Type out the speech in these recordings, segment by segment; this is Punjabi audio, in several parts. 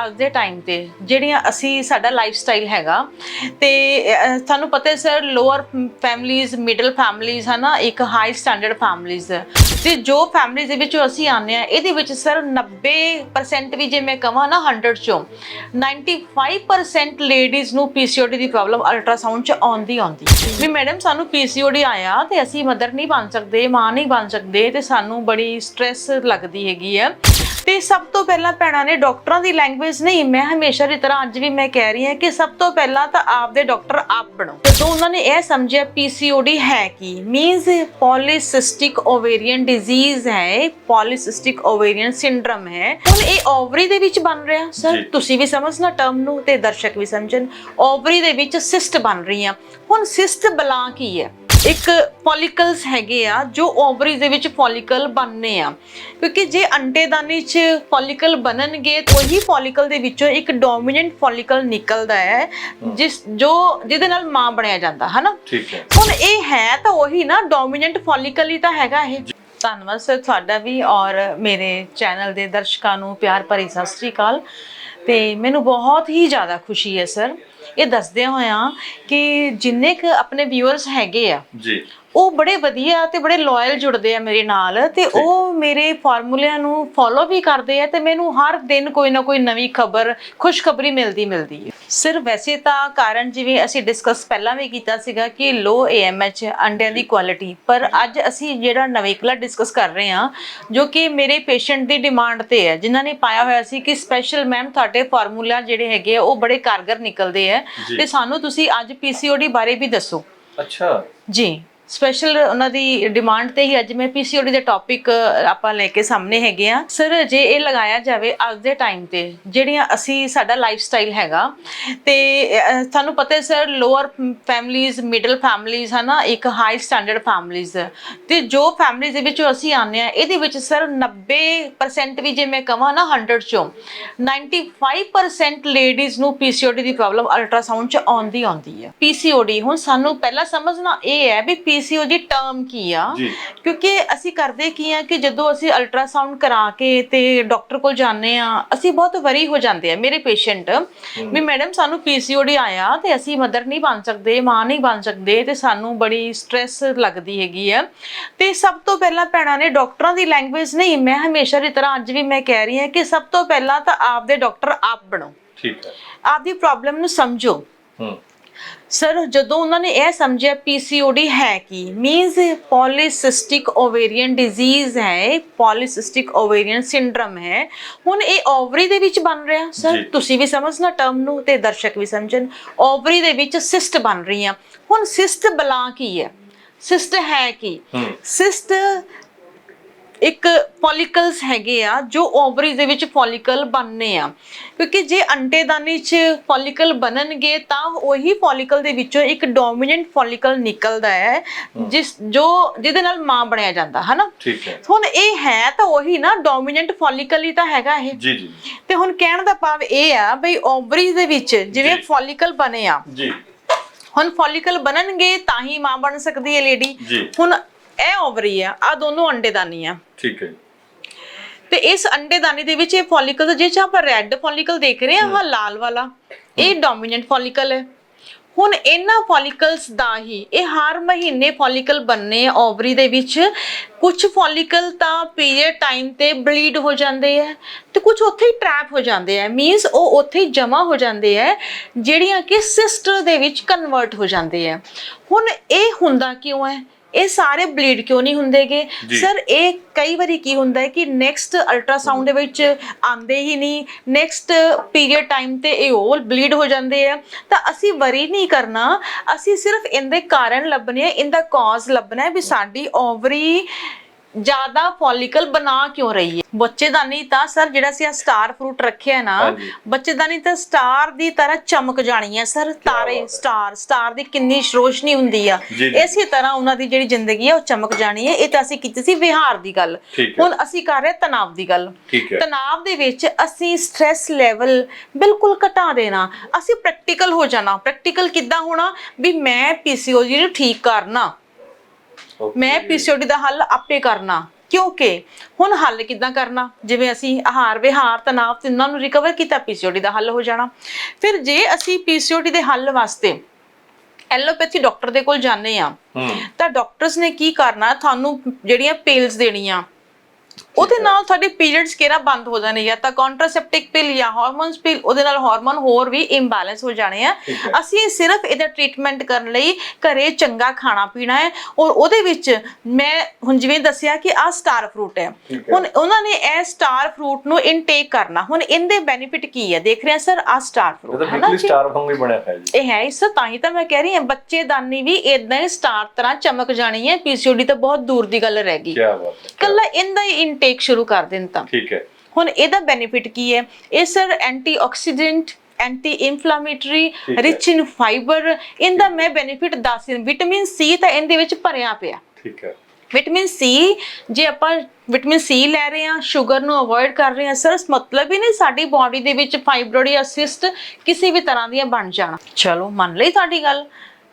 ਅੱਜ ਦੇ ਟਾਈਮ ਤੇ ਜਿਹੜੀਆਂ ਅਸੀਂ ਸਾਡਾ ਲਾਈਫ ਸਟਾਈਲ ਹੈਗਾ ਤੇ ਅਹ, ਤੁਹਾਨੂੰ ਪਤਾ ਹੈ sir lower families middle families ਹਨਾ ਇੱਕ ਹਾਈ ਸਟੈਂਡਰਡ ਫੈਮਲੀਜ਼ ਤੇ ਜੋ ਫੈਮਲੀਜ਼ ਦੇ ਵਿੱਚੋਂ ਅਸੀਂ ਆਨੇ ਆ ਇਹਦੇ ਵਿੱਚ ਸਰ 90% ਵੀ ਜੇ ਮੈਂ ਕਹਾਂ ਨਾ 100 ਚੋਂ 95% ਲੇਡੀਜ਼ ਨੂੰ ਪੀਸੀਓਡੀ ਦੀ ਪ੍ਰੋਬਲਮ ਅਲਟਰਾਸਾਊਂਡ ਚ ਆਉਂਦੀ ਆਉਂਦੀ। ਵੀ ਮੈਡਮ ਸਾਨੂੰ ਪੀਸੀਓਡੀ ਆਇਆ ਤੇ ਅਸੀਂ ਮਦਰ ਨਹੀਂ ਬਣ ਸਕਦੇ ਮਾਂ ਨਹੀਂ ਬਣ ਸਕਦੇ ਤੇ ਸਾਨੂੰ ਬੜੀ ਸਟ੍ਰੈਸ ਲੱਗਦੀ ਹੈਗੀ ਆ ਤੇ ਸਭ ਤੋਂ ਪਹਿਲਾਂ ਭੈਣਾਂ ਨੇ ਡਾਕਟਰਾਂ ਦੀ ਲੈਂਗੁਏਜ ਨਹੀਂ ਮੈਂ ਹਮੇਸ਼ਾ ਦੀ ਤਰ੍ਹਾਂ ਅੱਜ ਵੀ ਮੈਂ ਕਹਿ ਰਹੀ ਹਾਂ ਕਿ ਸਭ ਤੋਂ ਪਹਿਲਾਂ ਤਾਂ ਆਪਦੇ ਡਾਕਟਰ ਆਪ ਬਣੋ। ਜਦੋਂ ਉਹਨਾਂ ਨੇ ਇਹ ਸਮਝਿਆ ਪੀਸੀਓਡੀ ਹੈ ਕੀ? ਮੀਨਸ ਪੋਲੀਸਿਸਟਿਕ ਓਵੇਰੀਅਨ ਡਿਜ਼ੀਜ਼ ਹੈ ਪੋਲੀਸਿਸਟਿਕ ਓਵੇਰੀਅਨ ਸਿੰਡਰਮ ਹੈ। ਹੁਣ ਇਹ ਓਵਰੀ ਦੇ ਵਿੱਚ ਬਣ ਰਿਹਾ। ਸਰ। ਤੁਸੀਂ ਵੀ ਸਮਝਣਾ ਟਰਮ ਨੂੰ ਤੇ ਦਰਸ਼ਕ ਵੀ ਸਮਝਣ। ਓਵਰੀ ਦੇ ਵਿੱਚ ਸਿਸਟ ਬਣ ਰਹੀਆਂ। ਹੁਣ ਸਿਸਟ ਬਲਾ ਕੀ ਹੈ? ਇੱਕ ਫੋਲੀਕਲਸ ਹੈਗੇ ਆ ਜੋ ਓਵਰੀ ਦੇ ਵਿੱਚ ਫੋਲੀਕਲ ਬਣਨੇ ਆ। ਕਿਉਂਕਿ ਜੇ ਅੰਡੇਦਾਨੀ 'ਚ ਫੋਲੀਕਲ ਬਣਨਗੇ ਤਾਂ ਉਹੀ ਫੋਲੀਕਲ ਦੇ ਵਿੱਚੋਂ ਇੱਕ ਡੋਮੀਨੈਂਟ ਫੋਲੀਕਲ ਨਿਕਲਦਾ ਹੈ ਜਿਸ ਜੋ ਜਿਹਦੇ ਨਾਲ ਮਾਂ ਬਣਿਆ ਜਾਂਦਾ ਹਨਾ? ਠੀਕ ਹੈ। ਹੁਣ ਇਹ ਹੈ ਤਾਂ ਉਹੀ ਨਾ ਡੋਮੀਨੈਂਟ ਫੋਲੀਕਲ ਹੀ ਤਾਂ ਹੈਗਾ ਇਹ। ਧੰਨਵਾਦ ਸਰ ਤੁਹਾਡਾ ਵੀ ਔਰ ਮੇਰੇ ਚੈਨਲ ਦੇ ਦਰਸ਼ਕਾਂ ਨੂੰ ਪਿਆਰ ਭਰੀ ਸਤਿ ਸ੍ਰੀ ਅਕਾਲ। ਤੇ ਮੈਨੂੰ ਬਹੁਤ ਹੀ ਜ਼ਿਆਦਾ ਖੁਸ਼ੀ ਹੈ ਸਰ। ਇਹ ਦੱਸਦੇ ਹੋਇਆਂ ਕਿ ਜਿੰਨੇ ਕ ਆਪਣੇ ਵਿਊਅਰਸ ਹੈਗੇ ਆ, ਜੀ। ਉਹ ਬੜੇ ਵਧੀਆ ਤੇ ਬੜੇ ਲਾਇਲ ਜੁੜਦੇ ਆ ਮੇਰੇ ਨਾਲ ਤੇ ਉਹ ਮੇਰੇ ਫਾਰਮੂਲਿਆਂ ਨੂੰ ਫੋਲੋ ਵੀ ਕਰਦੇ ਆ ਤੇ ਮੈਨੂੰ ਹਰ ਦਿਨ ਕੋਈ ਨਾ ਕੋਈ ਨਵੀਂ ਖਬਰ ਖੁਸ਼ਖਬਰੀ ਮਿਲਦੀ ਮਿਲਦੀ ਹੈ ਸਿਰ ਵੈਸੇ ਤਾਂ ਕਾਰਨ ਜਿਵੇਂ ਅਸੀਂ ਡਿਸਕਸ ਪਹਿਲਾਂ ਵੀ ਕੀਤਾ ਸੀਗਾ ਕਿ ਲੋ ਏਐਮਐਚ ਅੰਡਿਆਂ ਦੀ ਕੁਆਲਿਟੀ ਪਰ ਅੱਜ ਅਸੀਂ ਜਿਹੜਾ ਨਵੇਕਲਾ ਡਿਸਕਸ ਕਰ ਰਹੇ ਹਾਂ ਜੋ ਕਿ ਮੇਰੇ ਪੇਸ਼ੈਂਟ ਦੀ ਡਿਮਾਂਡ ਤੇ ਹੈ ਜਿਨ੍ਹਾਂ ਨੇ ਪਾਇਆ ਹੋਇਆ ਸੀ ਕਿ ਸਪੈਸ਼ਲ ਮੈਮ ਤੁਹਾਡੇ ਫਾਰਮੂਲਾ ਜਿਹੜੇ ਹੈਗੇ ਆ ਉਹ ਬੜੇ ਕਾਰਗਰ ਨਿਕਲਦੇ ਆ। ਤੇ ਸਾਨੂੰ ਤੁਸੀਂ ਅੱਜ ਪੀਸੀਓਡੀ ਬਾਰੇ ਵੀ ਦੱਸੋ। ਅੱਛਾ। ਜੀ। ਸਪੈਸ਼ਲ ਉਹਨਾਂ ਦੀ ਡਿਮਾਂਡ ਤੇ ਹੀ ਅੱਜ ਮੈਂ ਪੀਸੀਓਡੀ ਦੇ ਟੌਪਿਕ ਆਪਾਂ ਲੈ ਕੇ ਸਾਹਮਣੇ ਹੈਗੇ ਆ ਸਰ ਜੇ ਇਹ ਲਗਾਇਆ ਜਾਵੇ ਅੱਜ ਦੇ ਟਾਈਮ ਤੇ ਜਿਹੜੀਆਂ ਅਸੀਂ ਸਾਡਾ ਲਾਈਫ ਸਟਾਈਲ ਹੈਗਾ ਤੇ ਅਹ, ਤੁਹਾਨੂੰ ਪਤਾ ਹੈ sir lower families middle families ਹਨਾ ਇੱਕ ਹਾਈ ਸਟੈਂਡਰਡ ਫੈਮਲੀਜ਼ ਤੇ ਜੋ ਫੈਮਲੀਜ਼ ਦੇ ਵਿੱਚੋਂ ਅਸੀਂ ਆਨੇ ਆ ਇਹਦੇ ਵਿੱਚ ਸਰ 90% ਵੀ ਜੇ ਮੈਂ ਕਹਾਂ ਨਾ 100 ਚੋਂ 95% ਲੇਡੀਜ਼ ਨੂੰ ਪੀਸੀਓਡੀ ਦੀ ਪ੍ਰੋਬਲਮ ਅਲਟਰਾਸਾਊਂਡ ਚ ਆਉਂਦੀ ਆਉਂਦੀ ਹੈ ਪੀਸੀਓਡੀ ਹੁਣ ਸਾਨੂੰ ਪਹਿਲਾਂ ਸਮਝਣਾ ਇਹ ਹੈ ਵੀ ਪੀਸੀਓਡੀ ਟਰਮ ਕੀ ਆ? ਜੀ। ਕਿਉਂਕਿ ਅਸੀਂ ਕਰਦੇ ਕੀ ਆ ਕਿ ਜਦੋਂ ਅਸੀਂ ਅਲਟਰਾਸਾਊਂਡ ਕਰਾ ਕੇ ਤੇ ਡਾਕਟਰ ਕੋਲ ਜਾਂਦੇ ਆ ਅਸੀਂ ਬਹੁਤ ਵਰੀ ਹੋ ਜਾਂਦੇ ਆ ਮੇਰੇ ਪੇਸ਼ੈਂਟ ਵੀ ਮੈਡਮ ਸਾਨੂੰ ਪੀਸੀਓਡੀ ਆਇਆ ਤੇ ਅਸੀਂ ਮਦਰ ਨਹੀਂ ਬਣ ਸਕਦੇ ਮਾਂ ਨਹੀਂ ਬਣ ਸਕਦੇ ਤੇ ਸਾਨੂੰ ਬੜੀ ਸਟ੍ਰੈਸ ਲੱਗਦੀ ਹੈਗੀ ਆ। ਤੇ ਸਭ ਤੋਂ ਪਹਿਲਾਂ ਭੈਣਾਂ ਨੇ ਡਾਕਟਰਾਂ ਦੀ ਲੈਂਗੁਏਜ ਨਹੀਂ ਮੈਂ ਹਮੇਸ਼ਾ ਦੀ ਤਰ੍ਹਾਂ ਅੱਜ ਵੀ ਮੈਂ ਕਹਿ ਰਹੀ ਹਾਂ ਕਿ ਸਭ ਤੋਂ ਪਹਿਲਾਂ ਤਾਂ ਆਪਦੇ ਡਾਕਟਰ ਆਪ ਬਣੋ। ਠੀਕ ਹੈ। ਆਪਦੀ ਪ੍ਰੋਬਲਮ ਨੂੰ ਸਮਝੋ। ਹੂੰ। ਸਰ ਜਦੋਂ ਉਹਨਾਂ ਨੇ ਇਹ ਸਮਝਿਆ ਪੀਸੀਓਡੀ ਹੈ ਕੀ? ਮੀਨਸ ਪੋਲੀਸਿਸਟਿਕ ਓਵੇਰੀਅਨ ਡਿਜ਼ੀਜ਼ ਹੈ ਪੋਲੀਸਿਸਟਿਕ ਓਵੇਰੀਅਨ ਸਿੰਡਰਮ ਹੈ। ਹੁਣ ਇਹ ਓਵਰੀ ਦੇ ਵਿੱਚ ਬਣ ਰਿਹਾ। ਸਰ। ਤੁਸੀਂ ਵੀ ਸਮਝਣਾ ਟਰਮ ਨੂੰ ਤੇ ਦਰਸ਼ਕ ਵੀ ਸਮਝਣ। ਓਵਰੀ ਦੇ ਵਿੱਚ ਸਿਸਟ ਬਣ ਰਹੀਆਂ। ਹੁਣ ਸਿਸਟ ਬਲਾ ਕੀ ਹੈ? ਸਿਸਟ ਹੈ ਕੀ? ਸਿਸਟ ਇੱਕ ਫੋਲੀਕਲਸ ਹੈਗੇ ਆ ਜੋ ਓਵਰੀ ਦੇ ਵਿੱਚ ਫੋਲੀਕਲ ਬਣਨੇ ਆ। ਕਿਉਂਕਿ ਜੇ ਅੰਡੇਦਾਨੀ 'ਚ ਫੋਲੀਕਲ ਬਣਨਗੇ ਤਾਂ ਉਹੀ ਫੋਲੀਕਲ ਦੇ ਵਿੱਚੋਂ ਇੱਕ ਡੋਮੀਨੈਂਟ ਫੋਲੀਕਲ ਨਿਕਲਦਾ ਹੈ ਜਿਸ ਜੋ ਜਿਹਦੇ ਨਾਲ ਮਾਂ ਬਣਿਆ ਜਾਂਦਾ ਹਨਾ? ਠੀਕ ਹੈ। ਹੁਣ ਇਹ ਹੈ ਤਾਂ ਉਹੀ ਨਾ ਡੋਮੀਨੈਂਟ ਫੋਲੀਕਲ ਹੀ ਤਾਂ ਹੈਗਾ ਇਹ। ਜੀ ਜੀ ਤੇ ਹੁਣ ਕਹਿਣ ਦਾ ਭਾਵ ਇਹ ਆ ਬਈ ਓਵਰੀ ਦੇ ਵਿੱਚ ਜਿਵੇਂ। ਫੋਲੀਕਲ ਬਣੇ ਆ। ਜੀ। ਹੁਣ ਫੋਲੀਕਲ ਬਣਨਗੇ ਤਾਂ ਹੀ ਮਾਂ ਬਣ ਸਕਦੀ ਹੈ ਲੇਡੀ। ਹੁਣ ਇਹ ਓਵਰੀ ਆ ਆ ਦੋਨੋਂ ਅੰਡੇਦਾਨੀ ਆ। ਠੀਕ ਹੈ ਤੇ ਇਸ ਅੰਡੇਦਾਨੀ ਦੇ ਵਿੱਚ ਇਹ ਫੋਲੀਕਲ ਜੇ ਆਪਾਂ ਰੈੱਡ ਫੋਲੀਕਲ ਦੇਖ ਰਹੇ ਹਾਂ ਆਹ ਲਾਲ ਵਾਲਾ ਇਹ ਡੋਮੀਨੈਂਟ ਫੋਲੀਕਲ ਹੈ। ਹੁਣ ਇਹਨਾਂ ਫੋਲੀਕਲਸ ਦਾ ਹੀ ਇਹ ਹਰ ਮਹੀਨੇ ਫੋਲੀਕਲ ਬਣਨੇ ਆ ਓਵਰੀ ਦੇ ਵਿੱਚ। ਕੁਝ ਫੋਲੀਕਲ ਤਾਂ ਪੀਰੀਅਡ ਟਾਈਮ ਤੇ ਬਲੀਡ ਹੋ ਜਾਂਦੇ ਆ ਤੇ ਕੁਝ ਉੱਥੇ ਹੀ ਟਰੈਪ ਹੋ ਜਾਂਦੇ ਆ। ਮੀਨਸ ਉਹ ਉੱਥੇ ਹੀ ਜਮਾ ਹੋ ਜਾਂਦੇ ਆ ਜਿਹੜੀਆਂ ਕਿ ਸਿਸਟਰ ਦੇ ਵਿੱਚ ਕਨਵਰਟ ਹੋ ਜਾਂਦੇ ਆ। ਹੁਣ ਇਹ ਹੁੰਦਾ ਕਿਉਂ ਹੈ? ਇਹ ਸਾਰੇ ਬਲੀਡ ਕਿਉਂ ਨਹੀਂ ਹੁੰਦੇਗੇ। ਸਰ ਇਹ ਕਈ ਵਾਰੀ ਕੀ ਹੁੰਦਾ ਹੈ ਕਿ ਨੈਕਸਟ ਅਲਟਰਾਸਾਊਂਡ ਦੇ ਵਿੱਚ ਆਂਦੇ ਹੀ ਨਹੀਂ ਨੈਕਸਟ ਪੀਰੀਅਡ ਟਾਈਮ ਤੇ ਇਹ ਉਹ ਬਲੀਡ ਹੋ ਜਾਂਦੇ ਆ ਤਾਂ ਅਸੀਂ ਵਰੀ ਨਹੀਂ ਕਰਨਾ ਅਸੀਂ ਸਿਰਫ ਇਹਦੇ ਕਾਰਨ ਲੱਭਣੇ ਆ ਇਹਦਾ ਕਾਜ਼ ਲੱਭਣਾ ਹੈ ਵੀ ਸਾਡੀ ਓਵਰੀ ਜ਼ਿਆਦਾ ਫੋਲੀਕਲ ਬਣਾ ਕਿਉਂ ਰਹੀ ਹੈ ਬੱਚੇਦਾਨੀ ਤਾਂ ਸਰ ਜਿਹੜਾ ਸੀ ਸਟਾਰ ਫਰੂਟ ਰੱਖਿਆ ਨਾ ਹਾਂਜੀ। ਬੱਚੇਦਾਨੀ ਤਾਂ ਸਟਾਰ ਦੀ ਤਰ੍ਹਾਂ ਚਮਕ ਜਾਣੀ ਹੈ ਸਰ ਤਾਰੇ। ਸਟਾਰ ਸਟਾਰ ਦੀ ਕਿੰਨੀ ਰੋਸ਼ਨੀ ਹੁੰਦੀ ਆ ਜੀ, ਜੀ। ਇਸੇ ਤਰ੍ਹਾਂ ਉਹਨਾਂ ਦੀ ਜਿਹੜੀ ਜ਼ਿੰਦਗੀ ਹੈ ਉਹ ਚਮਕ ਜਾਣੀ ਹੈ ਇਹ ਤਾਂ ਅਸੀਂ ਕੀਤੀ ਸੀ ਵਿਹਾਰ ਦੀ ਗੱਲ ਠੀਕ ਹੈ। ਹੁਣ ਅਸੀਂ ਕਰ ਰਹੇ ਤਣਾਵ ਦੀ ਗੱਲ ਠੀਕ ਹੈ। ਤਣਾਵ ਦੇ ਵਿੱਚ ਅਸੀਂ ਸਟ्रेस ਲੈਵਲ ਬਿਲਕੁਲ ਘਟਾ ਦੇਣਾ ਅਸੀਂ ਪ੍ਰੈਕਟੀਕਲ ਹੋ ਜਾਣਾ ਪ੍ਰੈਕਟੀਕਲ ਕਿੱਦਾਂ ਹੋਣਾ ਵੀ ਮੈਂ ਪੀਸੀਓਡੀ ਨੂੰ ਠੀਕ ਕਰਨਾ. ਮੈਂ ਪੀਸੀਓਡੀ ਦਾ ਹੱਲ ਆਪੇ ਕਰਨਾ ਕਿਉਂਕਿ ਹੁਣ ਹੱਲ ਕਿੱਦਾਂ ਕਰਨਾ? ਜਿਵੇਂ ਅਸੀਂ ਆਹਾਰ ਵਿਹਾਰ ਤਣਾਅ ਤਿੰਨਾਂ ਨੂੰ ਰਿਕਵਰ ਕੀਤਾ ਪੀਸੀਓਡੀ ਦਾ ਹੱਲ ਹੋ ਜਾਣਾ। ਫਿਰ ਜੇ ਅਸੀਂ ਪੀਸੀਓਡੀ ਦੇ ਹੱਲ ਵਾਸਤੇ ਐਲੋਪੈਥੀ ਡਾਕਟਰ ਦੇ ਕੋਲ ਜਾਂਦੇ ਆ ਤਾਂ ਡਾਕਟਰਸ ਨੇ ਕੀ ਕਰਨਾ? ਤੁਹਾਨੂੰ ਜਿਹੜੀਆਂ ਪਿਲਸ ਦੇਣੀਆਂ ਉਹਦੇ ਨਾਲ ਤੁਹਾਡੇ ਪੀਰੀਅਡਸ ਕਿਹੜਾ ਬੰਦ ਹੋ ਜਾਣੇ ਜਾਂ ਤਾਂ ਕੰਟਰਾਸੈਪਟਿਕ ਪਿਲ ਜਾਂ ਹਾਰਮੋਨਸ ਪਿਲ ਉਹਦੇ ਨਾਲ ਹਾਰਮੋਨ ਹੋਰ ਵੀ ਇੰਬੈਲੈਂਸ ਹੋ ਜਾਣੇ ਆ। ਹੈ। ਅਸੀਂ ਸਿਰਫ ਇਹਦਾ ਟ੍ਰੀਟਮੈਂਟ ਕਰਨ ਲਈ ਘਰੇ ਚੰਗਾ ਖਾਣਾ ਪੀਣਾ ਹੈ ਔਰ ਉਹਦੇ ਵਿੱਚ ਮੈਂ ਹੁਣ ਜਿਵੇਂ ਦੱਸਿਆ ਕਿ ਆ ਸਟਾਰ ਫਰੂਟ ਹੈ। ਹੈ। ਹੁਣ ਉਹਨਾਂ ਨੇ ਇਹ ਸਟਾਰ ਫਰੂਟ ਨੂੰ ਇਨਟੇਕ ਕਰਨਾ। ਹੁਣ ਇਹਦੇ ਬੈਨੀਫਿਟ ਕੀ ਹੈ? ਦੇਖ ਰਹੇ ਆ ਸਰ ਆ ਸਟਾਰ ਫਰੂਟ ਹੈ ਨਾ ਸਟਾਰ ਵਾਂਗੂ ਹੀ ਬਣਿਆ ਹੋਇਆ ਜੀ। ਇਹ ਹੈ ਇਸ ਤਾਂ ਹੀ ਤਾਂ ਮੈਂ ਕਹਿ ਰਹੀ ਹਾਂ ਬੱਚੇਦਾਨੀ ਵੀ ਇਦਾਂ ਹੀ ਸਟਾਰ ਤਰ੍ਹਾਂ ਚਮਕ ਜਾਣੀ ਹੈ। ਪੀਸੀਓਡੀ ਤਾਂ ਬਹੁਤ ਦੂਰ ਦੀ ਗੱਲ ਰਹਿ ਗਈ। ਕੀ ਬਾਤ ਹੈ ਕੱਲਾ ਇਹਦਾ ਹੀ ਇਨਟੇਕ ਸ਼ੁਰੂ ਕਰ ਦੇਣ ਤਾਂ। ਠੀਕ ਹੈ। ਹੁਣ ਇਹਦਾ ਬੈਨੀਫਿਟ ਕੀ ਹੈ? ਇਹ sir antioxidant anti inflammatory. Rich in fibre ਇਹਦਾ ਮੈਂ ਬੈਨੀਫਿਟ ਦੱਸ ਵਿਟਾਮਿਨ ਸੀ ਤਾਂ ਇਹਦੇ ਵਿੱਚ ਭਰਿਆ ਪਿਆ। ਠੀਕ ਹੈ। ਵਿਟਾਮਿਨ ਸੀ ਜੇ ਆਪਾਂ ਵਿਟਾਮਿਨ ਸੀ ਲੈ ਰਹੇ ਹਾਂ ਸ਼ੂਗਰ ਨੂੰ ਅਵੋਇਡ ਕਰ ਰਹੇ ਹਾਂ ਸਰ ਇਸ ਮਤਲਬ ਹੀ ਨਹੀਂ ਸਾਡੀ ਬਾਡੀ ਦੇ ਵਿੱਚ ਫਾਈਬਰੋਇਡ ਜਾਂ ਸਿਸਟ ਕਿਸੇ ਵੀ ਤਰ੍ਹਾਂ ਦੀਆਂ ਬਣ ਜਾਣਾ। ਚਲੋ ਮੰਨ ਲਈ ਤੁਹਾਡੀ ਗੱਲ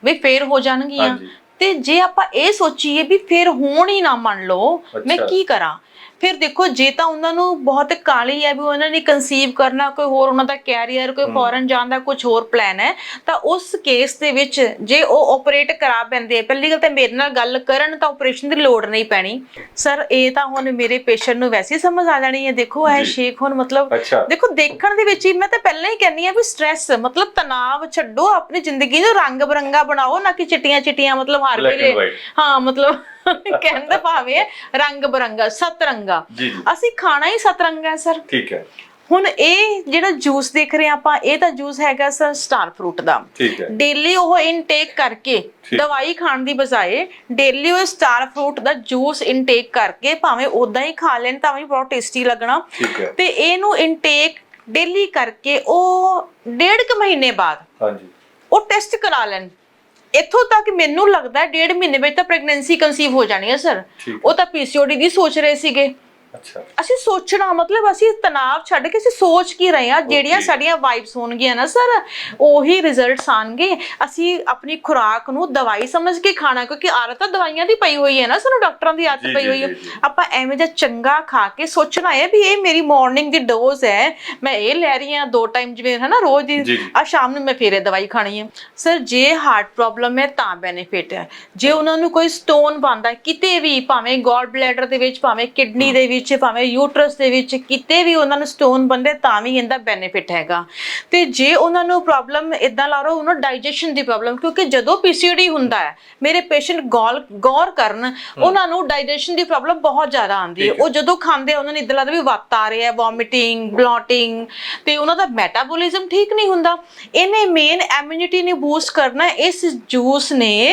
ਵੀ ਫੇਰ ਹੋ ਜਾਣਗੀਆਂ। ਤੇ ਜੇ ਆਪਾਂ ਇਹ ਸੋਚੀਏ ਵੀ ਫੇਰ ਹੋਣ ਹੀ ਨਾ ਮੰਨ ਲਓ ਮੈਂ। ਕੀ ਕਰਾਂ? ਫਿਰ ਦੇਖੋ ਜੇ ਤਾਂ ਉਹਨਾਂ ਨੂੰ ਬਹੁਤ ਕਾਲੀ ਹੈ ਵੀ ਉਹਨਾਂ ਨੇ ਕਨਸੀਵ ਕਰਨਾ ਕੋਈ ਹੋਰ ਉਹਨਾਂ ਦਾ ਕੈਰੀਅਰ ਕੋਈ ਫੋਰਨ ਜਾਣ ਦਾ ਕੁਝ ਹੋਰ ਪਲਾਨ ਹੈ ਤਾਂ ਉਸ ਕੇਸ ਦੇ ਵਿੱਚ ਜੇ ਉਹ ਆਪਰੇਟ ਕਰਾ ਪੈਂਦੇ ਪਹਿਲੀ ਗੱਲ ਤਾਂ ਮੇਰੇ ਨਾਲ ਗੱਲ ਕਰਨ ਤਾਂ ਆਪਰੇਸ਼ਨ ਦੀ ਲੋੜ ਨਹੀਂ ਪੈਣੀ ਸਰ ਇਹ ਤਾਂ ਹੁਣ ਮੇਰੇ ਪੇਸ਼ੈਂਟ ਨੂੰ ਵੈਸੇ ਸਮਝ ਆ ਜਾਣੀ ਹੈ ਦੇਖੋ ਇਹ। ਸ਼ੇਖ ਹੁਣ ਮਤਲਬ ਦੇਖੋ ਦੇਖਣ ਦੇ ਵਿੱਚ ਹੀ ਮੈਂ ਤਾਂ ਪਹਿਲਾਂ ਹੀ ਕਹਿੰਨੀ ਆ ਵੀ ਸਟ्रेस ਮਤਲਬ ਤਣਾਅ ਛੱਡੋ ਆਪਣੀ ਜ਼ਿੰਦਗੀ ਨੂੰ ਰੰਗ ਬਰੰਗਾ ਬਣਾਓ ਨਾ ਕਿ ਚਿੱਟੀਆਂ ਚਿੱਟੀਆਂ ਮਤਲਬ ਹਰ ਵੇਲੇ. ਹਾਂ ਮਤਲਬ ਕਹਿੰਦਾ ਭਾਵੇਂ ਰੰਗ ਬਰੰਗਾ ਸਤਰੰਗਾ। ਜੀ ਜੀ। ਅਸੀਂ ਖਾਣਾ ਹੀ ਸਤਰੰਗਾ ਹੈ ਸਰ। ਠੀਕ ਹੈ। ਹੁਣ ਇਹ ਜਿਹੜਾ ਜੂਸ ਦੇਖ ਰਹੇ ਆਪਾਂ ਇਹ ਤਾਂ ਜੂਸ ਹੈਗਾ ਸਰ ਸਟਾਰ ਫਰੂਟ ਦਾ। ਠੀਕ ਹੈ। ਡੇਲੀ ਉਹ ਇਨਟੇਕ ਕਰਕੇ। ਦਵਾਈ ਖਾਣ ਦੀ ਬਜਾਏ ਡੇਲੀ ਉਹ ਸਟਾਰ ਫਰੂਟ ਦਾ ਜੂਸ ਇਨਟੇਕ ਕਰਕੇ ਭਾਵੇਂ ਉਦਾਂ ਹੀ ਖਾ ਲੈਣ ਤਾਂ ਵੀ ਬਹੁਤ ਟੇਸਟੀ ਲੱਗਣਾ। ਠੀਕ ਹੈ। ਤੇ ਇਹਨੂੰ ਇਨਟੇਕ ਡੇਲੀ ਕਰਕੇ ਉਹ ਡੇਢ ਕੁ ਮਹੀਨੇ ਬਾਅਦ ਹਾਂਜੀ। ਉਹ ਟੈਸਟ ਕਰਾ ਲੈਣ। ਇੱਥੋਂ ਤੱਕ ਮੈਨੂੰ ਲੱਗਦਾ ਡੇਢ ਮਹੀਨੇ ਵਿੱਚ ਤਾਂ ਪ੍ਰੈਗਨੈਂਸੀ ਕਨਸੀਵ ਹੋ ਜਾਣੀ ਹੈ ਸਰ। ਉਹ ਤਾਂ ਪੀਸੀਓਡੀ ਦੀ ਸੋਚ ਰਹੇ ਸੀਗੇ ਅੱਛਾ ਅਸੀਂ ਸੋਚਣਾ ਮਤਲਬ ਅਸੀਂ ਤਣਾਅ ਛੱਡ ਕੇ ਅਸੀਂ ਸੋਚ ਕੀ ਰਹੇ ਹਾਂ ਜਿਹੜੀਆਂ. ਸਾਡੀਆਂ ਵਾਈਬਸ ਹੋਣਗੀਆਂ ਨਾ ਸਰ ਉਹੀ ਰਿਜ਼ਲਟਸ ਆਣਗੇ ਅਸੀਂ ਆਪਣੀ ਖੁਰਾਕ ਨੂੰ ਦਵਾਈ ਸਮਝ ਕੇ ਖਾਣਾ ਕਿਉਂਕਿ ਆਦਤ ਤਾਂ ਦਵਾਈਆਂ ਦੀ ਪਈ ਹੋਈ ਹੈ ਨਾ ਸਾਨੂੰ ਡਾਕਟਰਾਂ ਦੀ ਆਦਤ ਪਈ ਹੋਈ ਹੈ। ਆਪਾਂ ਐਵੇਂ ਜਿਹਾ ਚੰਗਾ ਖਾ ਕੇ ਸੋਚਣਾ ਹੈ ਵੀ ਇਹ ਮੇਰੀ ਮਾਰਨਿੰਗ ਦੀ ਡੋਜ਼ ਹੈ ਮੈਂ ਇਹ ਲੈ ਰਹੀ ਹਾਂ ਦੋ ਟਾਈਮ ਜਿਵੇਂ ਹੈ ਨਾ ਰੋਜ਼ ਦੀ। ਆ ਸ਼ਾਮ ਨੂੰ ਮੈਂ ਫੇਰ ਇਹ ਦਵਾਈ ਖਾਣੀ ਹੈ ਸਰ ਜੇ ਹਾਰਟ ਪ੍ਰੋਬਲਮ ਹੈ ਤਾਂ ਬੈਨੀਫਿਟ ਹੈ ਜੇ ਉਹਨਾਂ ਨੂੰ ਕੋਈ ਸਟੋਨ ਬਣਦਾ ਹੈ, ਕਿਤੇ ਵੀ ਭਾਵੇਂ ਗੋਲ ਬਲੈਡਰ ਦੇ ਵਿੱਚ ਭਾਵੇਂ ਕਿਡਨੀ ਦੇ ਵਿੱਚ ਭਾਵੇਂ ਯੂਟਰਸ ਦੇ ਵਿੱਚ ਕਿਤੇ ਵੀ ਉਹਨਾਂ ਨੂੰ ਸਟੋਨ ਬੰਦੇ ਤਾਂ ਵੀ ਇਹਦਾ ਬੈਨੀਫਿਟ ਹੈਗਾ ਤੇ ਜੇ ਉਹਨਾਂ ਨੂੰ ਪ੍ਰੋਬਲਮ ਇਦਾਂ ਲਾ ਲਓ ਉਹਨਾਂ ਡਾਈਜੈਸ਼ਨ ਦੀ ਪ੍ਰੋਬਲਮ ਕਿਉਂਕਿ ਜਦੋਂ ਪੀਸੀਓਡੀ ਹੁੰਦਾ ਹੈ ਮੇਰੇ ਪੇਸ਼ੈਂਟ ਗੌਰ ਗੌਰ ਕਰਨ ਉਹਨਾਂ ਨੂੰ ਡਾਈਜੈਸ਼ਨ ਦੀ ਪ੍ਰੋਬਲਮ ਬਹੁਤ ਜ਼ਿਆਦਾ ਆਉਂਦੀ ਹੈ। ਉਹ ਜਦੋਂ ਖਾਂਦੇ ਆ ਉਹਨਾਂ ਨੂੰ ਇਦਾਂ ਲੱਗਦਾ ਵੀ ਵੱਤ ਆ ਰਿਹਾ ਹੈ ਵੋਮਿਟਿੰਗ ਬਲੋਟਿੰਗ ਤੇ ਉਹਨਾਂ ਦਾ ਮੈਟਾਬੋਲਿਜ਼ਮ ਠੀਕ ਨਹੀਂ ਹੁੰਦਾ ਇਹਨੇ ਮੇਨ ਇਮਿਊਨਿਟੀ ਨੇ ਬੂਸਟ ਕਰਨਾ। ਇਸ ਜੂਸ ਨੇ।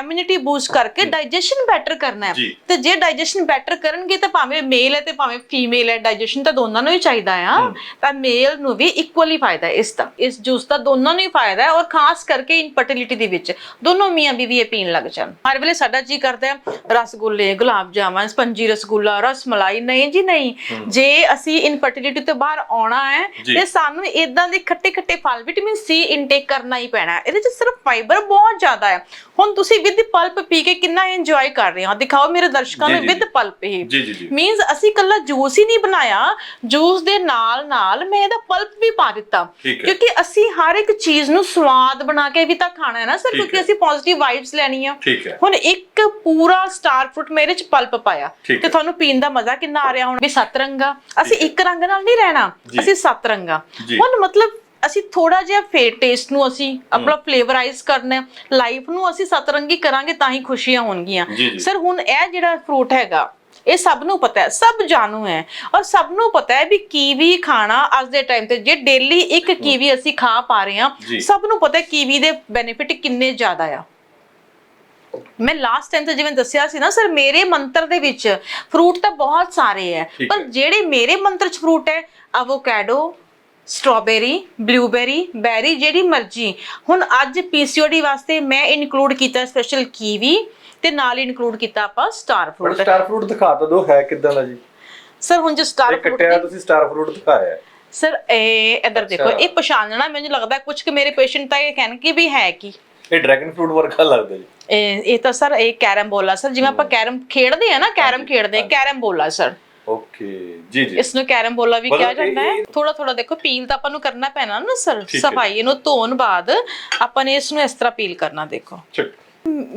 ਇਮਿਊਨਿਟੀ ਬੂਸਟ ਕਰਕੇ ਡਾਈਜੈਸ਼ਨ ਬੈਟਰ ਕਰਨਾ ਹੈ। ਤੇ ਜੇ ਡਾਈਜੈਸ਼ਨ ਬੈਟਰ ਕਰਨਗੇ ਤਾਂ ਭਾਵੇਂ ਮੇਲ ਹੈ ਤੇ ਭਾਵੇਂ ਫੀਮੇਲ ਹੈ ਡਾਈਜੈਸ਼ਨ ਤਾਂ ਦੋਨਾਂ ਨੂੰ ਹੀ ਚਾਹੀਦਾ ਆ। ਤਾਂ ਮੇਲ ਨੂੰ ਵੀ ਇਕੁਅਲੀ ਫਾਇਦਾ ਹੈ ਇਸ ਦਾ। ਇਸ ਜੂਸ ਦਾ ਦੋਨਾਂ ਨੂੰ ਹੀ ਫਾਇਦਾ ਹੈ ਔਰ ਖਾਸ ਕਰਕੇ ਇਨਫਰਟੀਲਿਟੀ ਦੇ ਵਿੱਚ। ਦੋਨੋਂ ਮੀਆਂ ਬੀਵੀ ਇਹ ਪੀਣ ਲੱਗ ਜਾਣ। ਹਰ ਵੇਲੇ ਸਾਡਾ ਜੀ ਕਰਦਾ ਹੈ ਰਸਗੁੱਲੇ ਗੁਲਾਬ ਜਾਮਨ ਸਪੰਜੀ ਰਸਗੁੱਲਾ ਰਸ ਮਲਾਈ ਨਹੀਂ ਜੀ ਨਹੀਂ। ਜੇ ਅਸੀਂ ਇਨਫਰਟੀਲਿਟੀ ਤੋਂ ਬਾਹਰ ਆਉਣਾ ਹੈ। ਤੇ ਸਾਨੂੰ ਇਦਾਂ ਦੇ ਖੱਟੇ ਖੱਟੇ ਫਲ ਵਿਟਾਮਿਨ ਸੀ ਇਨਟੇਕ ਕਰਨਾ ਹੀ ਪੈਣਾ ਹੈ। ਇਹਦੇ ਚ ਸਿਰਫ ਫਾਈਬਰ ਬਹੁਤ ਜ਼ਿਆਦਾ ਹੈ। ਹੁਣ ਤੁਸੀਂ ਵਿਦ ਪਲਪ ਪੀ ਕੇ ਕਿੰਨਾ ਇੰਜੋਏ ਕਰ ਰਹੇ ਹੋ? ਦਿਖਾਓ ਮੇਰੇ ਦਰਸ਼ਕਾਂ ਨੂੰ ਵਿਦ। ਪਲਪ ਹੀ। ਜੀ ਜੀ ਜੀ। ਮੀਨਸ ਅਸੀਂ ਕੱਲਾ ਜੂਸ ਹੀ ਨਹੀਂ ਬਣਾਇਆ ਜੂਸ ਦੇ ਨਾਲ ਨਾਲ ਮੈਂ ਇਹਦਾ ਪਲਪ ਵੀ ਪਾ ਦਿੱਤਾ। ਕਿਉਂਕਿ ਅਸੀਂ ਹਰ ਇੱਕ ਚੀਜ਼ ਨੂੰ ਸਵਾਦ ਬਣਾ ਕੇ ਵੀ ਤਾਂ ਖਾਣਾ ਹੈ ਨਾ ਸਰ ਕਿਉਂਕਿ। ਅਸੀਂ ਪੋਜ਼ਿਟਿਵ ਵਾਈਬਸ ਲੈਣੀ ਆ ਹੁਣ ਇੱਕ ਪੂਰਾ ਸਟਾਰ ਫਰੂਟ ਮੇਰੇ ਚ ਪਲਪ ਪਾਇਆ ਤੇ। ਤੁਹਾਨੂੰ ਪੀਣ ਦਾ ਮਜ਼ਾ ਕਿੰਨਾ ਆ ਰਿਹਾ ਹੁਣ ਵੀ ਸੱਤ ਰੰਗਾ ਅਸੀਂ। ਇੱਕ ਰੰਗ ਨਾਲ ਨਹੀਂ ਰਹਿਣਾ। ਅਸੀਂ ਸੱਤ ਰੰਗਾ। ਹੁਣ ਮਤਲਬ ਅਸੀਂ ਥੋੜਾ ਜਿਹਾ ਫੇਰ ਟੇਸਟ ਨੂੰ ਅਸੀਂ ਆਪਣਾ ਫਲੇਵਰਾਈਜ਼ ਕਰਨਾ ਲਾਈਫ ਨੂੰ ਅਸੀਂ ਸਤਰੰਗੀ ਕਰਾਂਗੇ ਤਾਂ ਹੀ ਖੁਸ਼ੀਆਂ ਹੋਣਗੀਆਂ। ਸਰ ਹੁਣ ਇਹ ਜਿਹੜਾ ਫਰੂਟ ਹੈਗਾ ਇਹ ਸਭ ਨੂੰ ਪਤਾ ਹੈ ਸਭ ਜਾਣੂ ਹੈ ਔਰ ਸਭ ਨੂੰ ਪਤਾ ਹੈ ਵੀ ਕੀਵੀ ਖਾਣਾ ਅੱਜ ਦੇ ਟਾਈਮ ਤੇ ਜੇ ਡੇਲੀ ਇੱਕ ਕੀਵੀ ਅਸੀਂ ਖਾ ਪਾ ਰਹੇ ਹਾਂ। ਸਭ ਨੂੰ ਪਤਾ ਹੈ ਕੀਵੀ ਦੇ ਬੈਨੀਫਿਟ ਕਿੰਨੇ ਜ਼ਿਆਦਾ ਆ ਮੈਂ ਲਾਸਟ ਟਾਈਮ ਤੇ ਜਿਵੇਂ ਦੱਸਿਆ ਸੀ ਨਾ ਸਰ ਮੇਰੇ ਮੰਤਰ ਦੇ ਵਿੱਚ ਫਰੂਟ ਤਾਂ ਬਹੁਤ ਸਾਰੇ ਹੈ ਪਰ। ਜਿਹੜੇ ਮੇਰੇ ਮੰਤਰ ਚ ਫਰੂਟ ਹੈ ਅਵੋਕੈਡੋ ਸਟ੍ਰਾਬੇਰੀ ਬਲੂਬੇਰੀ ਬੈਰੀ ਜਿਹੜੀ ਮਰਜ਼ੀ। ਹੁਣ ਅੱਜ ਪੀਸੀਓਡੀ ਵਾਸਤੇ ਮੈਂ ਇਨਕਲੂਡ ਕੀਤਾ ਸਪੈਸ਼ਲ ਕੀਵੀ ਤੇ ਨਾਲ ਇਨਕਲੂਡ ਕੀਤਾ ਆਪਾਂ ਸਟਾਰ ਫਰੂਟ ਸਟਾਰ ਫਰੂਟ ਦਿਖਾ ਤਾਂ ਦੋ ਹੈ ਕਿਦਾਂ ਦਾ ਜੀ? ਸਰ ਹੁਣ ਜੋ ਸਟਾਰ ਫਰੂਟ ਕੱਟਿਆ ਤੁਸੀਂ ਸਟਾਰ ਫਰੂਟ ਦਿਖਾਇਆ। ਸਰ ਇਹ ਇੱਧਰ ਦੇਖੋ। ਇਹ ਪਛਾਣਨਾ ਮੈਨੂੰ ਲੱਗਦਾ ਕੁਝ ਕਿ ਮੇਰੇ ਪੇਸ਼ੈਂਟ ਤਾਂ ਇਹ ਕਹਿਣ ਕਿ ਵੀ ਹੈ ਕੀ। ਇਹ ਡਰੈਗਨ ਫਰੂਟ ਵਰਗਾ ਲੱਗਦਾ ਜੀ। ਇਹ ਇਹ ਤਾਂ ਸਰ ਇਹ ਕੈਰਮ ਬੋਲਾ ਸਰ ਜਿਵੇਂ ਆਪਾਂ ਕੈਰਮ ਖੇਡਦੇ ਆ ਨਾ ਕੈਰਮ ਖੇਡਦੇ। ਕੈਰਮ ਬੋਲਾ ਸਰ। ਓਕੇ ਜੀ ਜੀ. ਇਸ ਨੂੰ ਕੈਰਮ ਬੋਲਾ ਵੀ ਕਿਹਾ ਜਾਂਦਾ ਹੈ। ਥੋੜਾ ਥੋੜਾ ਦੇਖੋ ਪੀਲ ਤਾਂ ਆਪਾਂ ਨੂੰ ਕਰਨਾ ਪੈਣਾ ਨਾ ਸਰ। ਸਫ਼ਾਈ ਇਹਨੂੰ ਧੋਣ ਬਾਅਦ ਆਪਾਂ ਨੇ ਇਸ ਨੂੰ ਇਸ ਤਰ੍ਹਾਂ ਪੀਲ ਕਰਨਾ ਦੇਖੋ।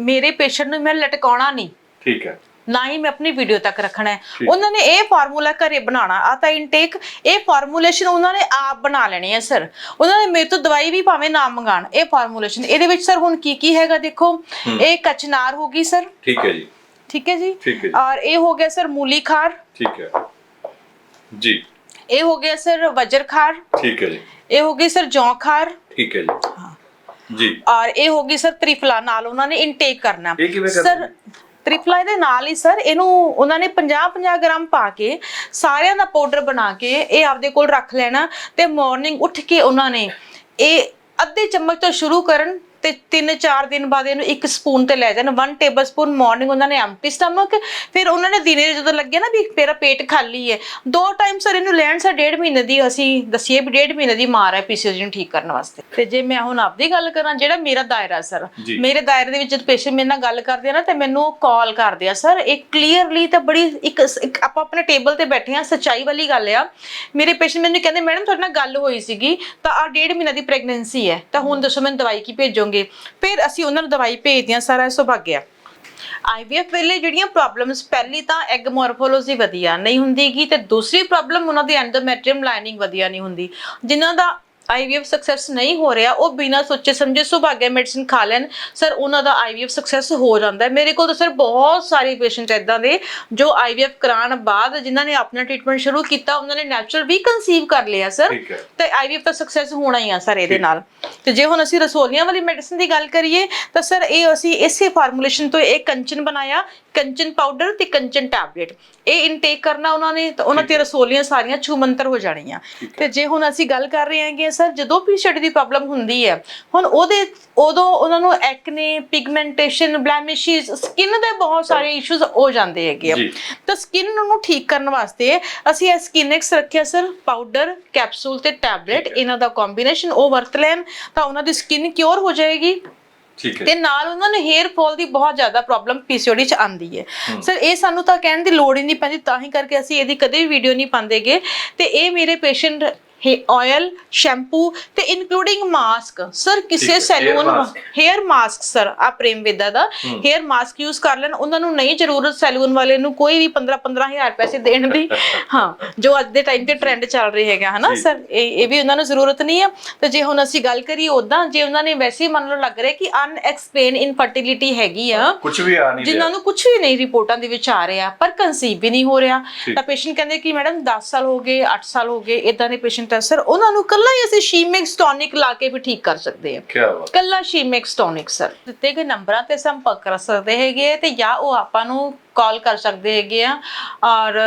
ਮੇਰੇ ਪੇਸ਼ੈਂਟ ਨੂੰ ਮੈਂ ਲਟਕਾਉਣਾ ਨਹੀਂ। ਠੀਕ ਹੈ। ਨਾ ਹੀ ਮੈਂ ਆਪਣੀ ਵੀਡੀਓ ਤੱਕ ਰੱਖਣਾ ਹੈ। ਉਹਨਾਂ ਨੇ ਇਹ ਫਾਰਮੂਲਾ ਘਰੇ ਬਣਾਉਣਾ। ਆ ਤਾਂ ਇਨਟੇਕ ਇਹ ਫਾਰਮੂਲੇਸ਼ਨ ਉਹਨਾਂ ਨੇ ਆਪ ਬਣਾ ਲੈਣੀ ਹੈ ਸਰ। ਉਹਨਾਂ ਨੇ ਮੇਰੇ ਤੋਂ ਦਵਾਈ ਵੀ ਭਾਵੇਂ ਨਾ ਮੰਗਾਣ ਇਹ ਫਾਰਮੂਲੇਸ਼ਨ ਇਹਦੇ ਵਿੱਚ ਸਰ ਹੁਣ ਕੀ ਕੀ ਹੈਗਾ ਦੇਖੋ। ਇਹ ਕਚਨਾਰ ਹੋ ਗਈ ਸਰ। ਠੀਕ ਹੈ ਜੀ। ਠੀਕ ਹੈ ਜੀ? ਠੀਕ ਹੈ ਜੀ। ਔਰ ਇਹ ਹੋ ਗਿਆ ਸਰ ਮੂਲੀ ਖਾਰ। ਠੀਕ ਹੈ। ਜੀ। ਇਹ ਹੋ ਗਿਆ ਸਰ ਵਜਰ ਖਾਰ। ਠੀਕ ਹੈ ਜੀ। ਇਹ ਹੋ ਗਈ ਸਰ ਜੌਂ ਖਾਰ। ਠੀਕ ਹੈ ਜੀ। ਜੀ। ਔਰ ਇਹ ਹੋ ਗਈ ਸਰ ਤ੍ਰਿਫਲਾ ਨਾਲ ਉਹਨਾਂ ਨੇ ਇਨਟੇਕ ਕਰਨਾ। ਇਹ ਕਿਵੇਂ ਕਰਦੇ ਸਰ ਤ੍ਰਿਫਲਾ ਦੇ ਨਾਲ ਹੀ ਸਰ ਇਹਨੂੰ ਉਹਨਾਂ ਨੇ 50 50 ਗ੍ਰਾਮ ਪਾ ਕੇ ਸਾਰਿਆਂ ਦਾ ਪਾਊਡਰ ਬਣਾ ਕੇ ਇਹ ਆਪਦੇ ਕੋਲ ਰੱਖ ਲੈਣਾ ਤੇ ਮਾਰਨਿੰਗ ਉੱਠ ਕੇ ਉਹਨਾਂ ਨੇ ਇਹ ਅੱਧੇ ਚਮਚ ਤੋਂ ਸ਼ੁਰੂ ਕਰਨ ਤੇ 3-4 ਦਿਨ ਬਾਅਦ ਇਹਨੂੰ ਇੱਕ ਸਪੂਨ ਤੇ ਲੈ ਜਾਣ 1 ਟੇਬਲ ਸਪੂਨ ਮਾਰਨਿੰਗ ਉਹਨਾਂ ਨੇ ਐਮਟੀ ਸਟਮਕ ਫਿਰ ਉਹਨਾਂ ਨੇ ਦਿਨੇ ਜਦੋਂ ਲੱਗਿਆ ਨਾ ਵੀ ਮੇਰਾ ਪੇਟ ਖਾਲੀ ਹੈ। ਦੋ ਟਾਈਮ ਸਰ ਇਹਨੂੰ ਲੈਣ ਸਰ ਡੇਢ ਮਹੀਨੇ ਦੀ ਅਸੀਂ ਦਸੀਏ ਵੀ ਡੇਢ ਮਹੀਨੇ ਦੀ ਮਾਰ ਹੈ ਪੀਸੀਓਡੀ ਨੂੰ ਠੀਕ ਕਰਨ ਵਾਸਤੇ। ਤੇ ਜੇ ਮੈਂ ਹੁਣ ਆਪਦੀ ਗੱਲ ਕਰਾਂ ਜਿਹੜਾ ਮੇਰਾ ਦਾਇਰਾ ਸਰ। ਮੇਰੇ ਦਾਇਰੇ ਦੇ ਵਿੱਚ ਜਦ ਪੇਸ਼ੈਂਟ ਮੇਰੇ ਨਾਲ ਗੱਲ ਕਰਦੇ ਆ ਨਾ ਤੇ ਮੈਨੂੰ ਕਾਲ ਕਰਦੇ ਆ। ਸਰ ਇਹ ਕਲੀਅਰਲੀ ਤਾਂ ਬੜੀ ਇੱਕ ਇੱਕ ਆਪਾਂ ਆਪਣੇ ਟੇਬਲ ਤੇ ਬੈਠੇ ਆ ਸੱਚਾਈ ਵਾਲੀ ਗੱਲ ਆ। ਮੇਰੇ ਪੇਸ਼ੈਂਟ ਮੈਨੂੰ ਕਹਿੰਦੇ ਮੈਡਮ ਤੁਹਾਡੇ ਨਾਲ ਗੱਲ ਹੋਈ ਸੀਗੀ ਤਾਂ ਆ ਡੇਢ ਮਹੀਨਾ ਦੀ ਪ੍ਰੈਗਨੈਂਸੀ ਹੈ ਤਾਂ ਹੁਣ ਦੱਸੋ ਮੈਨੂੰ ਦਵਾਈ ਕੀ ਭੇਜੋਗੇ? ਫਿਰ ਅਸੀਂ ਉਹਨਾਂ ਨੂੰ ਦਵਾਈ ਭੇਜਦੇ ਹਾਂ, ਸਾਰਾ ਸੁਭਾਗਿਆ। ਆਈਵੀਐਫ ਵੇਲੇ ਜਿਹੜੀਆਂ ਪ੍ਰੋਬਲਮਸ ਪਹਿਲੀ ਤਾਂ ਐਗ ਮੋਰਫੋਲੋਜੀ ਵਧੀਆ ਨਹੀਂ ਹੁੰਦੀਗੀ ਤੇ ਦੂਸਰੀ ਪ੍ਰੋਬਲਮ ਉਹਨਾਂ ਦੀ ਐਂਡੋਮੈਟ੍ਰੀਅਮ ਲਾਈਨਿੰਗ ਵਧੀਆ ਨਹੀਂ ਹੁੰਦੀ। ਜਿਨ੍ਹਾਂ ਦਾ ਆਈਵੀਐਫ ਸਕਸੈਸ ਨਹੀਂ ਹੋ ਰਿਹਾ ਉਹ ਬਿਨਾਂ ਸੋਚੇ ਸਮਝੇ ਸੁਭਾਗਿਆ ਮੈਡੀਸਿਨ ਖਾ ਲੈਣ ਸਰ ਉਹਨਾਂ ਦਾ ਆਈਵੀਐਫ ਸਕਸੈਸ ਹੋ ਜਾਂਦਾ ਹੈ। ਮੇਰੇ ਕੋਲ ਤਾਂ ਸਰ ਬਹੁਤ ਸਾਰੇ ਪੇਸ਼ੈਂਟ ਇਦਾਂ ਦੇ ਜੋ ਆਈਵੀਐਫ ਕਰਾਉਣ ਬਾਅਦ ਜਿਨ੍ਹਾਂ ਨੇ ਆਪਣਾ ਟ੍ਰੀਟਮੈਂਟ ਸ਼ੁਰੂ ਕੀਤਾ ਉਹਨਾਂ ਨੇ ਨੈਚੁਰਲ ਵੀ ਕਨਸੀਵ ਕਰ ਲਿਆ ਸਰ ਤੇ ਆਈਵੀਐਫ ਦਾ ਸਕਸੈਸ ਹੋਣਾ ਹੀ ਆ ਸਰ ਇਹਦੇ ਨਾਲ। ਤੇ ਜੇ ਹੁਣ ਅਸੀਂ ਰਸੋਲੀਆਂ ਵਾਲੀ ਮੈਡੀਸਿਨ ਦੀ ਗੱਲ ਕਰੀਏ ਤਾਂ ਸਰ ਇਹ ਅਸੀਂ ਇਸੇ ਫਾਰਮੂਲੇਸ਼ਨ ਤੋਂ ਇਹ ਕੰਚਨ ਬਣਾਇਆ ਕੰਚਨ ਪਾਊਡਰ ਤੇ ਕੰਚਨ ਟੈਬਲੇਟ ਇਹ ਇਨਟੇਕ ਕਰਨਾ ਉਹਨਾਂ ਨੇ ਤਾਂ ਉਹਨਾਂ ਤੇ ਰਸੋਲੀਆਂ ਸਾਰੀਆਂ ਛੂਮੰਤਰ ਹੋ ਜਾਣੀਆਂ। ਤੇ ਜੇ ਹੁਣ ਅਸੀਂ ਗੱਲ ਕਰ ਰਹੇ ਹਾਂਗੇ ਸਰ ਜਦੋਂ ਪੀਸੀਓਡੀ ਦੀ ਪ੍ਰੋਬਲਮ ਹੁੰਦੀ ਹੈ ਹੁਣ ਉਹਦੇ ਉਦੋਂ ਉਹਨਾਂ ਨੂੰ ਐਕਨੇ ਪਿਗਮੈਂਟੇਸ਼ਨ ਬਲੈਮਿਸ਼ਸ ਸਕਿਨ ਦੇ ਬਹੁਤ ਸਾਰੇ ਇਸ਼ੂਜ਼ ਹੋ ਜਾਂਦੇ ਹੈਗੇ ਆ। ਤਾਂ ਸਕਿਨ ਨੂੰ ਠੀਕ ਕਰਨ ਵਾਸਤੇ ਅਸੀਂ ਇਹ ਸਕਿਨਐਕਸ ਰੱਖਿਆ ਸਰ ਪਾਊਡਰ ਕੈਪਸੂਲ ਤੇ ਟੈਬਲੇਟ ਇਹਨਾਂ ਦਾ ਕੰਬੀਨੇਸ਼ਨ ਉਹ ਵਰਤ ਲੈਣ ਤਾਂ ਉਹਨਾਂ ਦੀ ਸਕਿਨ ਕਿਉਰ ਹੋ ਜਾਏਗੀ। ਠੀਕ ਹੈ। ਤੇ ਨਾਲ ਉਹਨਾਂ ਨੂੰ ਹੇਅਰ ਫਾਲ ਦੀ ਬਹੁਤ ਜ਼ਿਆਦਾ ਪ੍ਰੋਬਲਮ ਪੀਸੀਓਡੀ ਚ ਆਂਦੀ ਹੈ। ਸਰ ਇਹ ਸਾਨੂੰ ਤਾਂ ਕਹਿਣ ਦੀ ਲੋੜ ਹੀ ਨਹੀਂ ਪੈਂਦੀ ਤਾਂ ਹੀ ਕਰਕੇ ਅਸੀਂ ਇਹਦੀ ਕਦੇ ਵੀ ਵੀਡੀਓ ਨਹੀਂ ਪਾਉਂਦੇਗੇ। ਤੇ ਇਹ ਮੇਰੇ ਪੇਸ਼ੈਂਟ ਆਇਲ ਸ਼ੈਂਪੂ ਤੇ ਇਨਕਲੂਡਿੰਗ ਮਾਸਕ ਸਰ ਕਿਸੇ ਹੈ, ਸੈਲੂਨ। ਹੇਅਰ ਮਾਸਕ ਸਰ ਆ ਪ੍ਰੇਮ ਵਿਦਾ ਦਾ। ਹੇਅਰ ਮਾਸਕ ਯੂਜ਼ ਕਰ ਲੈਣ। ਉਹਨਾਂ ਨੂੰ ਨਹੀਂ ਜ਼ਰੂਰਤ ਸੈਲੂਨ ਵਾਲੇ ਨੂੰ ਕੋਈ ਵੀ 15 15000 ਪੈਸੇ ਦੇਣ ਦੀ। ਹਾਂ ਜੋ ਅੱਜ ਦੇ ਟਾਈਮ ਤੇ ਟ੍ਰੈਂਡ ਚੱਲ ਰਹੀ ਹੈਗਾ ਹਨਾ। ਸਰ ਇਹ ਇਹ ਵੀ ਉਹਨਾਂ ਨੂੰ ਜ਼ਰੂਰਤ ਨਹੀਂ ਹੈ ਤੇ ਜੇ ਹੁਣ ਅਸੀਂ ਗੱਲ ਕਰੀਏ ਉਦਾਂ ਜੇ ਉਹਨਾਂ ਨੇ ਵੈਸੇ ਹੀ ਮੰਨ ਲਓ ਲੱਗ ਰਿਹਾ ਕਿ ਅਨਐਕਸਪਲੇਨ ਇਨਫਰਟੀਲਿਟੀ ਹੈਗੀ ਆ ਕੁਝ ਵੀ ਆ ਨਹੀਂ ਜਿਨ੍ਹਾਂ ਨੂੰ ਕੁਝ ਵੀ ਨਹੀਂ ਰਿਪੋਰਟਾਂ ਦੇ ਵਿੱਚ ਆ ਰਿਹਾ ਪਰ ਕਨਸੀਵ ਵੀ ਨਹੀਂ ਹੋ ਰਿਹਾ। ਤਾਂ ਪੇਸ਼ੈਂਟ ਕਹਿੰਦੇ ਕਿ ਮੈਡਮ 10 ਸਾਲ ਹੋ ਗਏ 8 ਸਾਲ ਹੋ ਗਏ ਇਦਾਂ ਦੇ ਪੇਸ਼ੈਂਟ ਆ ਸਰ ਉਹਨਾਂ ਨੂੰ ਕੱਲਾ ਹੀ ਅਸੀਂ ਸ਼ੀਮਿਕਸ ਟੌਨਿਕ ਲਾ ਕੇ ਵੀ ਠੀਕ ਕਰ ਸਕਦੇ ਹਾਂ। ਕੀ ਬਾਤ ਕੱਲਾ ਸ਼ੀਮਿਕਸ ਟੌਨਿਕ ਸਰ। ਦਿੱਤੇ ਗਏ ਨੰਬਰਾਂ ਤੇ ਸੰਪਰਕ ਕਰ ਸਕਦੇ ਹੈਗੇ ਤੇ ਜਾਂ ਉਹ ਆਪਾਂ ਨੂੰ ਕਾਲ ਕਰ ਸਕਦੇ ਹੈਗੇ ਆ। ਔਰ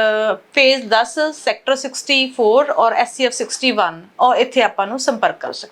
ਫੇਜ਼ 10 ਸੈਕਟਰ 64 ਔਰ ਐਸਸੀਐਫ 61 ਔਰ ਇੱਥੇ ਆਪਾਂ ਨੂੰ ਸੰਪਰਕ ਕਰ ਸਕਦੇ